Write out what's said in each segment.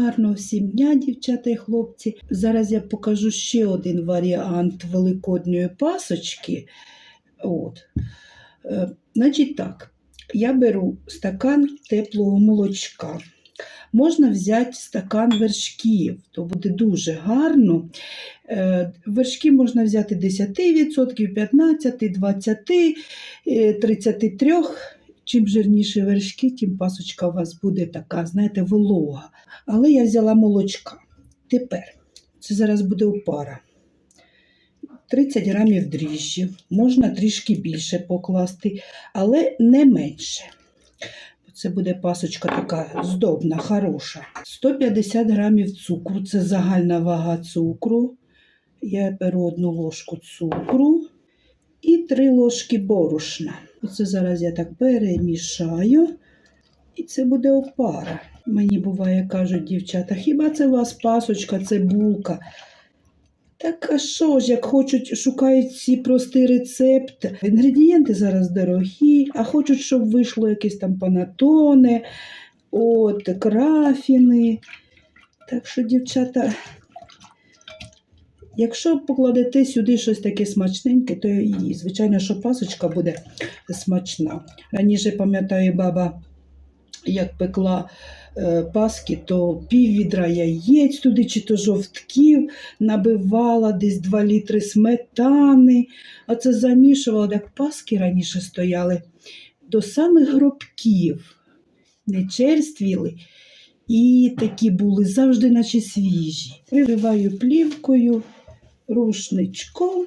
гарного всім дня, дівчата і хлопці. Зараз я покажу ще один варіант великодньої пасочки. От. Е, значить так, я беру стакан теплого молочка. Можна взяти стакан вершків, то буде дуже гарно. Е, Вершки можна взяти 10%, 15%, 20%, е, 33%. Чим жирніші вершки, тим пасочка у вас буде така, знаєте, волога. Але я взяла молочка. Тепер це зараз буде опара. 30 грамів дріжджів, можна трішки більше покласти, але не менше. Це буде пасочка така здобна, хороша. 150 грамів цукру це загальна вага цукру. Я беру одну ложку цукру і 3 ложки борошна. Оце зараз я так перемішаю. І це буде опара. Мені буває, кажуть дівчата, хіба це у вас пасочка, це булка? Так а що ж, як хочуть, шукають ці простий рецепт. Інгредієнти зараз дорогі, а хочуть, щоб вийшло якесь там панатоне, от, крафіни. Так що, дівчата, якщо покладете сюди щось таке смачненьке, то і, звичайно, що пасочка буде смачна. Раніше, пам'ятаю, баба, як пекла е, паски, то пів відра яєць туди, чи то жовтків, набивала десь 2 літри сметани, а це замішувала, як паски раніше стояли, до самих гробків, не черствіли. І такі були завжди, наче свіжі. Пририваю плівкою, рушничком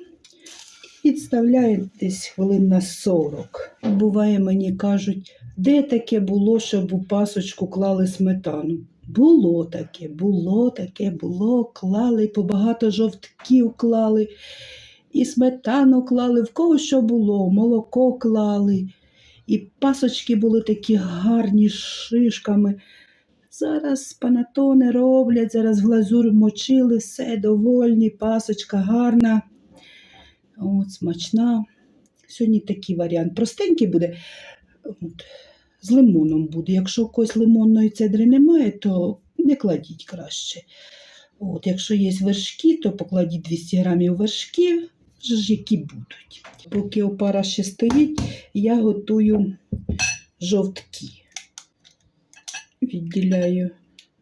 і відставляю десь хвилин на 40. Буває, мені кажуть, де таке було, щоб у пасочку клали сметану? Було таке, було таке, було, клали, побагато жовтків клали, і сметану клали, в кого що було, молоко клали, і пасочки були такі гарні з шишками. Зараз панатони роблять, зараз глазур мочили, все довольні, пасочка гарна, от, смачна. Сьогодні такий варіант. Простенький буде. От, з лимоном буде. Якщо у когось лимонної цедри немає, то не кладіть краще. От, якщо є вершки, то покладіть 200 грамів вершків, ж які будуть. Поки опара ще стоїть, я готую жовтки. Відділяю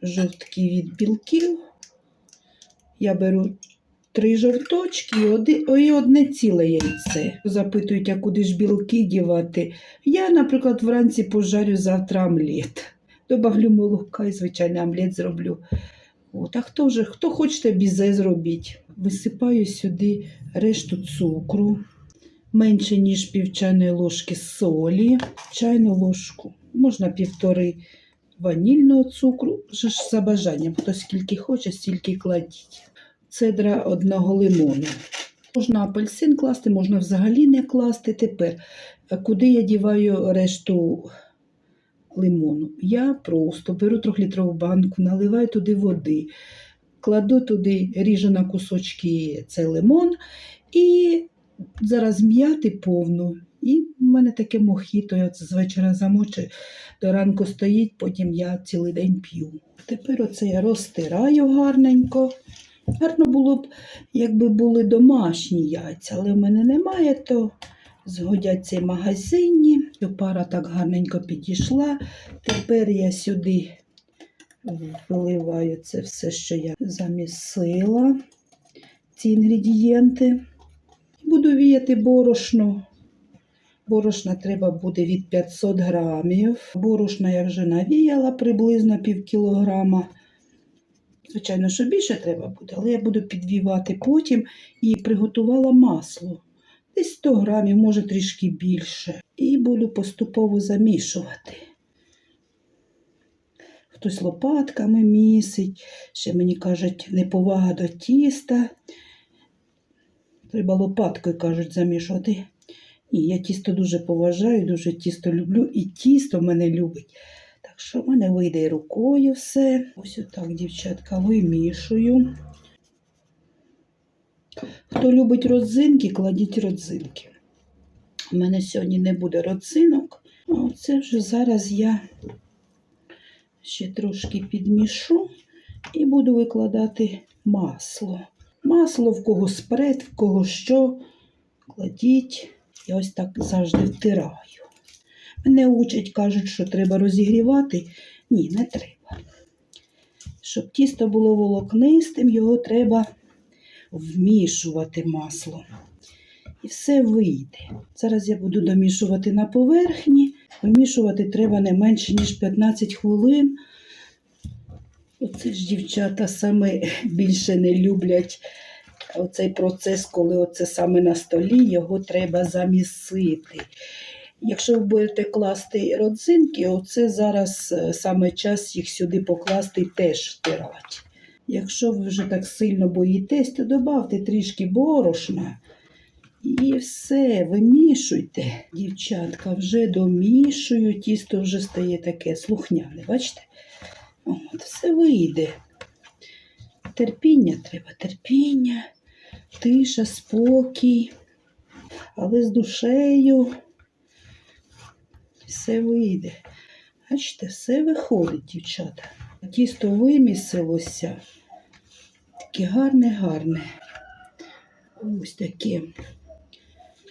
жовтки від білків. Я беру три жовточки і одне ціле яйце. Запитують, а куди ж білки дівати. Я, наприклад, вранці пожарю завтра омлет. Добавлю молока і звичайний омлет зроблю. От, а хто вже, хто хочете бізе зробіть. Висипаю сюди решту цукру, менше, ніж пів чайної ложки солі, чайну ложку, можна півтори ванільного цукру, вже ж за бажанням. Хто скільки хоче, стільки кладіть. Цедра одного лимону. Можна апельсин класти, можна взагалі не класти. Тепер, е, куди я діваю решту лимону? Я просто беру трьохлітрову банку, наливаю туди води, кладу туди, ріжу на кусочки цей лимон і зараз м'яти повну. І в мене таке мохіто, я це з вечора замочу, до ранку стоїть, потім я цілий день п'ю. Тепер оце я розтираю гарненько. Гарно було б, якби були домашні яйця, але в мене немає, то згодяться і магазинні. Пара так гарненько підійшла. Тепер я сюди виливаю це все, що я замісила, ці інгредієнти. Буду віяти борошно. Борошна треба буде від 500 грамів. Борошна я вже навіяла приблизно пів кілограма. Звичайно, що більше треба буде, але я буду підвівати потім і приготувала масло. Десь 100 грамів, може трішки більше. І буду поступово замішувати. Хтось лопатками місить, ще мені кажуть, неповага до тіста. Треба лопаткою, кажуть, замішувати. Ні, я тісто дуже поважаю, дуже тісто люблю, і тісто мене любить. Так що в мене вийде рукою все. Ось отак, дівчатка, вимішую. Хто любить родзинки, кладіть родзинки. У мене сьогодні не буде родзинок. А Оце вже зараз я ще трошки підмішу. і буду викладати масло. Масло в кого спред, в кого що. Кладіть. Я ось так завжди втираю. Мене учать, кажуть, що треба розігрівати. Ні, не треба. Щоб тісто було волокнистим, його треба вмішувати масло. І все вийде. Зараз я буду домішувати на поверхні. Вимішувати треба не менше, ніж 15 хвилин. Оце ж дівчата саме більше не люблять оцей процес, коли оце саме на столі, його треба замісити. Якщо ви будете класти родзинки, оце зараз е, саме час їх сюди покласти і теж втирати. Якщо ви вже так сильно боїтесь, то додавте трішки борошна і все, вимішуйте. Дівчатка, вже домішую, тісто вже стає таке слухняне, бачите? От, все вийде. Терпіння треба, терпіння, тиша, спокій, але з душею все вийде. Бачите, все виходить, дівчата. Тісто вимісилося. Таке гарне, гарне. Ось таке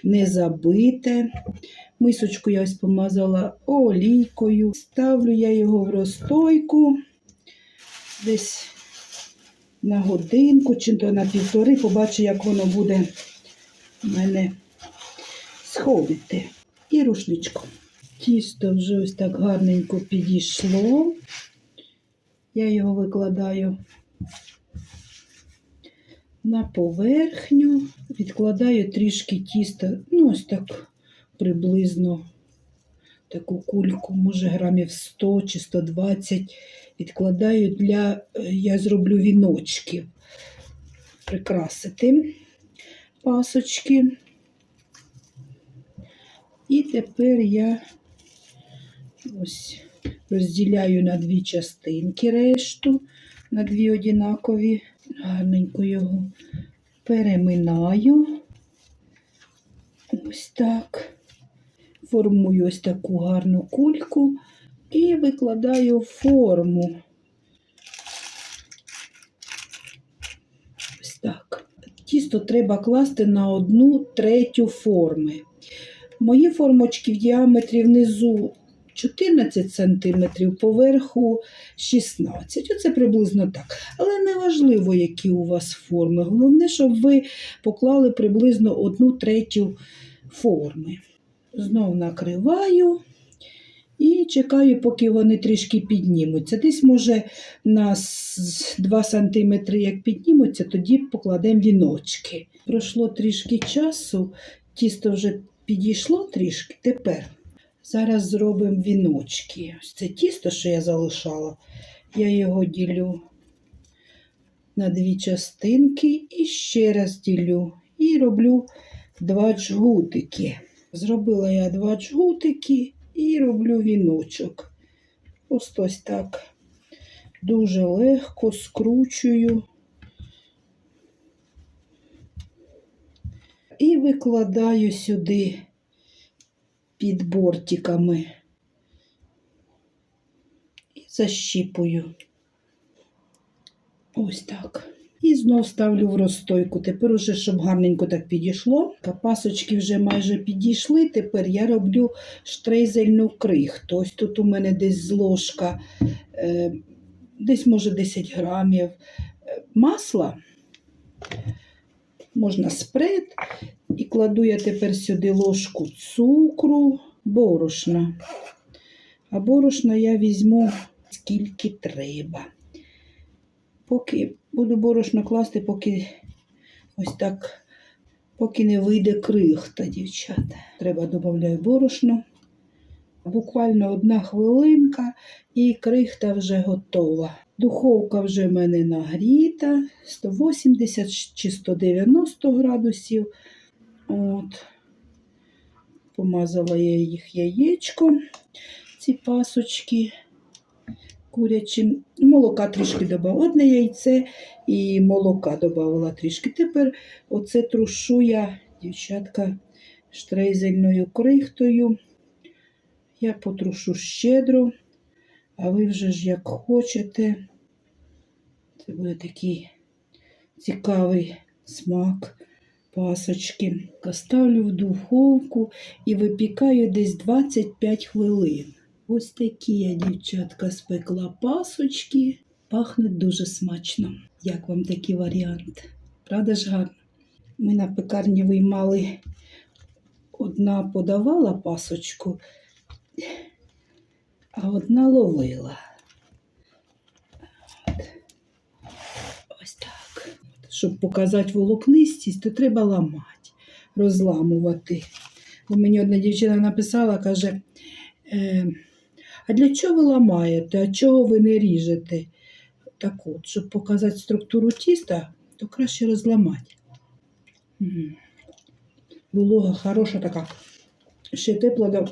не забите. Мисочку я ось помазала олійкою. Ставлю я його в розстойку десь на годинку чи то на півтори. Побачу, як воно буде мене сходити. І рушничком. Тісто вже ось так гарненько підійшло. Я його викладаю на поверхню, відкладаю трішки тіста, ну ось так приблизно таку кульку, може грамів 100 чи 120. Відкладаю для, е, я зроблю віночки, прикрасити пасочки. І тепер я ось розділяю на дві частинки решту, на дві однакові. Гарненько його переминаю. Ось так. Формую ось таку гарну кульку і викладаю форму. Ось так. Тісто треба класти на одну третю форми. Мої формочки в діаметрі внизу 14 см, поверху 16 Оце приблизно так. Але не важливо, які у вас форми. Головне, щоб ви поклали приблизно одну третю форми. Знов накриваю і чекаю, поки вони трішки піднімуться. Десь, може, на 2 см, як піднімуться, тоді покладемо віночки. Пройшло трішки часу, тісто вже підійшло трішки. Тепер зараз зробимо віночки. Ось це тісто, що я залишала, я його ділю на дві частинки і ще раз ділю. І роблю два джгутики. Зробила я два джгутики і роблю віночок. Ось ось так. Дуже легко скручую. І викладаю сюди під бортиками і защіпую. Ось так. І знов ставлю в розстойку. Тепер уже, щоб гарненько так підійшло. Капасочки вже майже підійшли. Тепер я роблю штрейзельну крихту. Ось тут у мене десь з ложка, е, десь, може, 10 грамів е, масла. Можна спред. І кладу я тепер сюди ложку цукру, борошна. А борошна я візьму скільки треба. Поки буду борошно класти, поки ось так, поки не вийде крихта, дівчата. Треба додаю борошно. Буквально одна хвилинка і крихта вже готова. Духовка вже в мене нагріта, 180 чи 190 градусів. От. Помазала я їх яєчком, ці пасочки курячим. Молока трішки додала. Одне яйце і молока додала трішки. Тепер оце трушу я, дівчатка, штрейзельною крихтою. Я потрушу щедро, а ви вже ж як хочете. Це буде такий цікавий смак пасочки. Ставлю в духовку і випікаю десь 25 хвилин. Ось такі я, дівчатка, спекла пасочки. Пахне дуже смачно. Як вам такий варіант? Правда ж гарно? Ми на пекарні виймали, одна подавала пасочку, а одна ловила. Ось так. Щоб показати волокнистість, то треба ламати, розламувати. Бо мені одна дівчина написала, каже, е, а для чого ви ламаєте, а чого ви не ріжете? Так от, щоб показати структуру тіста, то краще розламати. Волога хороша така. Ще тепла,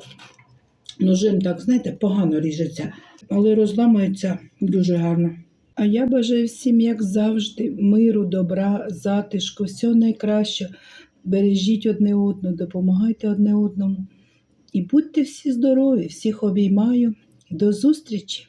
ножем так, знаєте, погано ріжеться, але розламується дуже гарно. А я бажаю всім, як завжди, миру, добра, затишку, всього найкраще. Бережіть одне одного, допомагайте одне одному. І будьте всі здорові, всіх обіймаю. До зустрічі!